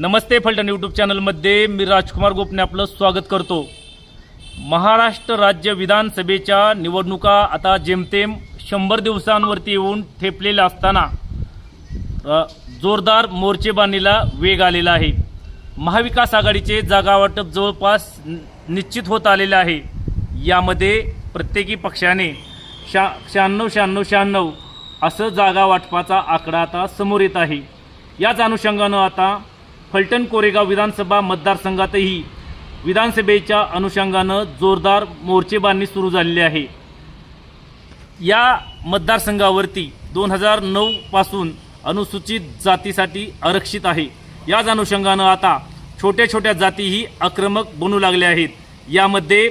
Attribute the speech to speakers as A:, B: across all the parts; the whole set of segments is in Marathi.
A: नमस्ते फलटण यूट्यूब चॅनलमध्ये मी राजकुमार गोपने आपलं स्वागत करतो. महाराष्ट्र राज्य विधानसभेच्या निवडणुका आता जेमतेम शंभर दिवसांवरती येऊन ठेपलेल्या असताना जोरदार मोर्चेबांधणीला वेग आलेला आहे. महाविकास आघाडीचे जागावाटप जवळपास निश्चित होत आलेले आहे. यामध्ये प्रत्येकी पक्षाने शा शहाण्णव शहाण्णव शहाण्णव असं जागा वाटपाचा आकडा आता समोर येत आहे. याच अनुषंगानं आता फलटण कोरेगाव विधानसभा मतदारसंघातही विधानसभेच्या अनुषंगानं जोरदार मोर्चेबांधणी सुरू झालेली आहे. या मतदारसंघावरती दोन हजार नऊपासून अनुसूचित जातीसाठी आरक्षित आहे. याच अनुषंगानं आता छोट्या छोट्या जातीही आक्रमक बनू लागल्या आहेत. यामध्ये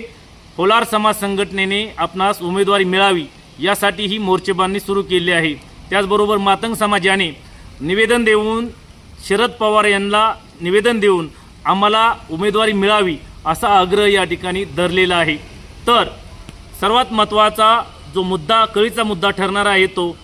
A: होलार समाज संघटनेने आपणास उमेदवारी मिळावी यासाठी ही मोर्चेबांधणी सुरू केली आहे. त्याचबरोबर मातंग समाजाने निवेदन देऊन शरद पवार यांना निवेदन देऊन आम्हाला उमेदवारी मिळावी असा आग्रह या ठिकाणी धरलेला आहे. तर सर्वात महत्त्वाचा जो मुद्दा कळीचा मुद्दा ठरणारा आहे तो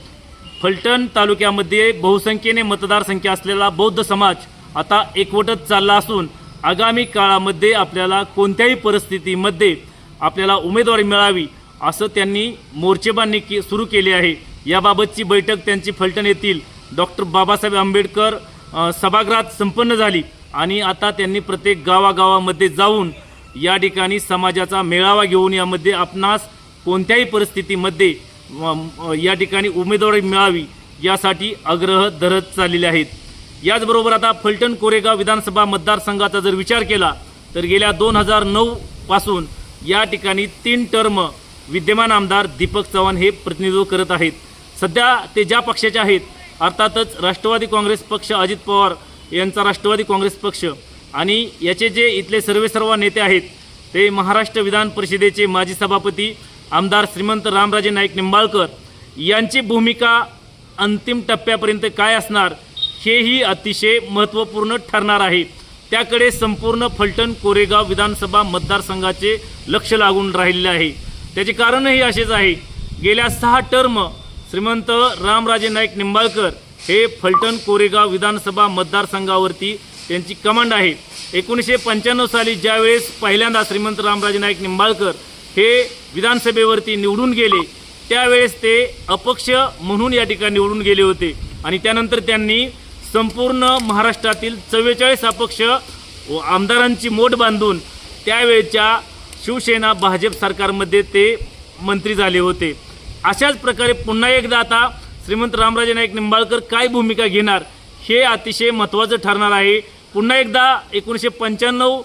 A: फलटण तालुक्यामध्ये बहुसंख्येने मतदारसंख्या असलेला बौद्ध समाज आता एकवटत चालला असून आगामी काळामध्ये आपल्याला कोणत्याही परिस्थितीमध्ये आपल्याला उमेदवारी मिळावी असं त्यांनी मोर्चेबांनी के सुरू केले आहे. याबाबतची बैठक त्यांची फलटण येथील डॉक्टर बाबासाहेब आंबेडकर सभागृहात संपन्न झाली आणि आता त्यांनी प्रत्येक गावागावामध्ये जाऊन या ठिकाणी समाजाचा मेळावा घेऊन यामध्ये आपणास कोणत्याही परिस्थितीमध्ये या ठिकाणी उमेदवारी मिळावी यासाठी आग्रह धरत चाललेले आहेत. याचबरोबर आता फलटण कोरेगाव विधानसभा मतदारसंघाचा जर विचार केला तर गेल्या दोन हजार नऊपासून या ठिकाणी तीन टर्म विद्यमान आमदार दीपक चव्हाण हे प्रतिनिधित्व करत आहेत. सध्या ते ज्या पक्षाचे आहेत अर्थातच राष्ट्रवादी काँग्रेस पक्ष अजित पवार यांचा राष्ट्रवादी काँग्रेस पक्ष. आणि याचे जे इथले सर्वेसर्वा नेते आहेत ते महाराष्ट्र विधान परिषदेचे माजी सभापती आमदार श्रीमंत रामराजे नाईक निंबाळकर यांची भूमिका अंतिम टप्प्यापर्यंत काय असणार हेही अतिशय महत्त्वपूर्ण ठरणार आहे. त्याकडे संपूर्ण फलटण कोरेगाव विधानसभा मतदारसंघाचे लक्ष लागून राहिलेले आहे. त्याचे कारणही असेच आहे. गेल्या सहा टर्म श्रीमंत रामराजे नाईक निंबाळकर हे फलटण कोरेगाव विधानसभा मतदारसंघावरती त्यांची कमांड आहे. एकोणीसशे पंच्याण्णव साली ज्यावेळेस पहिल्यांदा श्रीमंत रामराजे नाईक निंबाळकर हे विधानसभेवरती निवडून गेले त्यावेळेस ते अपक्ष म्हणून या ठिकाणी निवडून गेले होते. आणि त्यानंतर त्यांनी संपूर्ण महाराष्ट्रातील चव्वेचाळीस अपक्ष व आमदारांची मोठ बांधून त्यावेळच्या शिवसेना भाजप सरकारमध्ये ते मंत्री झाले होते. अशाच प्रकारे पुन्हा एकदा आता श्रीमंत रामराजे नाईक निंबाळकर काय भूमिका घेणार हे अतिशय महत्त्वाचं ठरणार आहे. पुन्हा एकदा एकोणीसशे पंच्याण्णव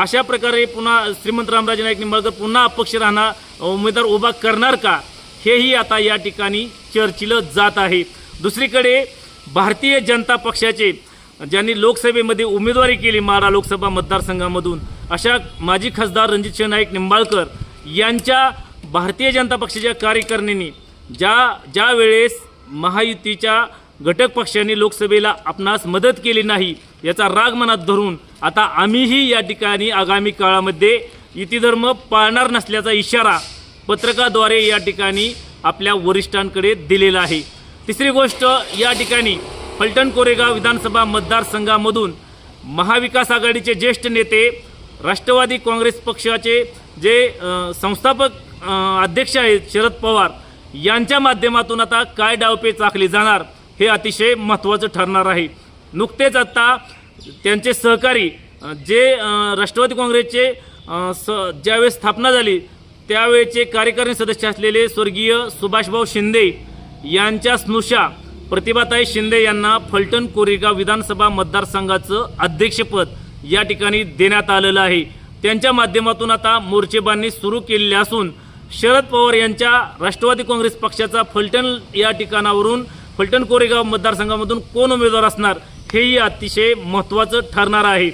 A: अशा प्रकारे पुन्हा श्रीमंत रामराजे नाईक निंबाळकर पुन्हा अपक्ष राहणार उमेदवार उभा करणार का? हेही आता या ठिकाणी चर्चिलं जात आहे. दुसरीकडे भारतीय जनता पक्षाचे ज्यांनी लोकसभेमध्ये उमेदवारी केली माडा लोकसभा मतदारसंघामधून अशा माजी खासदार रणजित नाईक निंबाळकर यांच्या भारतीय जनता पक्षाच्या कार्यकारिणींनी ज्या ज्या वेळेस महायुतीच्या घटक पक्षांनी लोकसभेला आपणास मदत केली नाही याचा राग मनात धरून आता आम्हीही या ठिकाणी आगामी काळामध्ये युतीधर्म पाळणार नसल्याचा इशारा पत्रकाद्वारे या ठिकाणी आपल्या वरिष्ठांकडे दिलेला आहे. तिसरी गोष्ट या ठिकाणी फलटण कोरेगाव विधानसभा मतदारसंघामधून महाविकास आघाडीचे ज्येष्ठ नेते राष्ट्रवादी काँग्रेस पक्षाचे जे संस्थापक अध्यक्ष आहेत शरद पवार यांच्या माध्यमातून आता काय डावपेच आखली जाणार हे अतिशय महत्त्वाचं ठरणार आहे. नुकतेच आता त्यांचे सहकारी जे राष्ट्रवादी काँग्रेसचे स ज्यावेळेस स्थापना झाली त्यावेळेचे कार्यकारिणी सदस्य असलेले स्वर्गीय सुभाषभाऊ शिंदे यांच्या स्नुषा प्रतिभाताई शिंदे यांना फलटण कोरेगाव विधानसभा मतदारसंघाचं अध्यक्षपद या ठिकाणी देण्यात आलेलं आहे. त्यांच्या माध्यमातून आता मोर्चेबांनी सुरू केलेली असून शरद पवार यांच्या राष्ट्रवादी काँग्रेस पक्षाचा फलटण या ठिकाणावरून फलटण कोरेगाव मतदारसंघामधून कोण उमेदवार असणार हेही अतिशय महत्त्वाचं ठरणार आहे.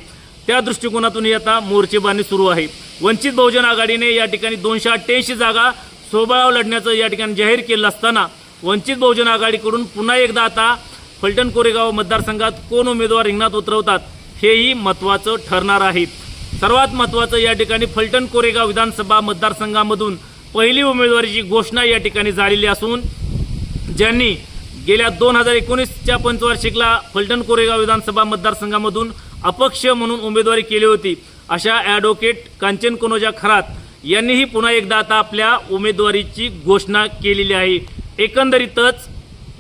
A: त्या दृष्टिकोनातूनही आता मोर्चेबांधणी सुरू आहे. वंचित बहुजन आघाडीने या ठिकाणी दोनशे अठ्ठ्याऐंशी जागा सोबळाव लढण्याचं या ठिकाणी जाहीर केलं असताना वंचित बहुजन आघाडीकडून पुन्हा एकदा आता फलटण कोरेगाव मतदारसंघात कोण उमेदवार रिंगणात उतरवतात हेही महत्त्वाचं ठरणार आहे. सर्वात महत्त्वाचं या ठिकाणी फलटण कोरेगाव विधानसभा मतदारसंघामधून पहिली उमेदवारीची घोषणा या ठिकाणी झालेली असून ज्यांनी गेल्या दोन हजार एकोणीसच्या पंचवार्षिकला फलटण कोरेगाव विधानसभा मतदारसंघामधून अपक्ष म्हणून उमेदवारी केली होती. अशा ॲडव्होकेट कांचन कोनोजा खरात यांनीही पुन्हा एकदा आता आपल्या उमेदवारीची घोषणा केलेली आहे. एकंदरीतच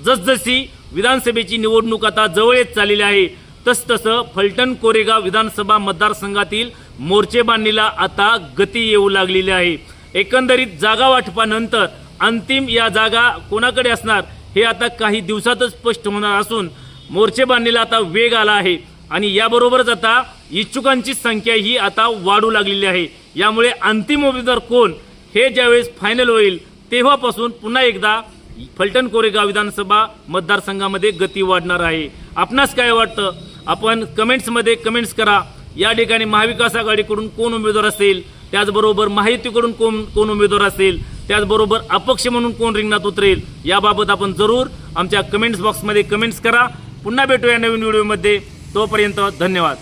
A: जसजशी विधानसभेची निवडणूक आता जवळ येत चाललेली आहे तसतसं फलटण कोरेगाव विधानसभा मतदारसंघातील मोर्चेबांधणीला आता गती येऊ लागलेली आहे. एकंदरीत जागा वाटपानंतर अंतिम या जागा कोणाकडे असणार हे आता काही दिवसातच स्पष्ट होणार असून मोर्चे बांधणीला आता वेग आला आहे. आणि याबरोबरच आता इच्छुकांची संख्या ही आता वाढू लागलेली आहे. यामुळे अंतिम उमेदवार कोण हे ज्यावेळेस फायनल होईल तेव्हापासून पुन्हा एकदा फलटण कोरेगाव विधानसभा मतदारसंघामध्ये गती वाढणार आहे. आपणास काय वाटतं? आपण कमेंट्समध्ये कमेंट्स करा. या ठिकाणी महाविकास आघाडीकडून कोण उमेदवार असेल? त्याचबरोबर माहितीकडून कोण कोण उमेदवार असेल त्याचबरोबर अपक्ष म्हणून कोण रिंगणात उतरेल याबाबत आपण जरूर आमच्या कमेंट्स बॉक्समध्ये कमेंट्स करा. पुन्हा भेटूया नवीन व्हिडिओमध्ये तोपर्यंत धन्यवाद.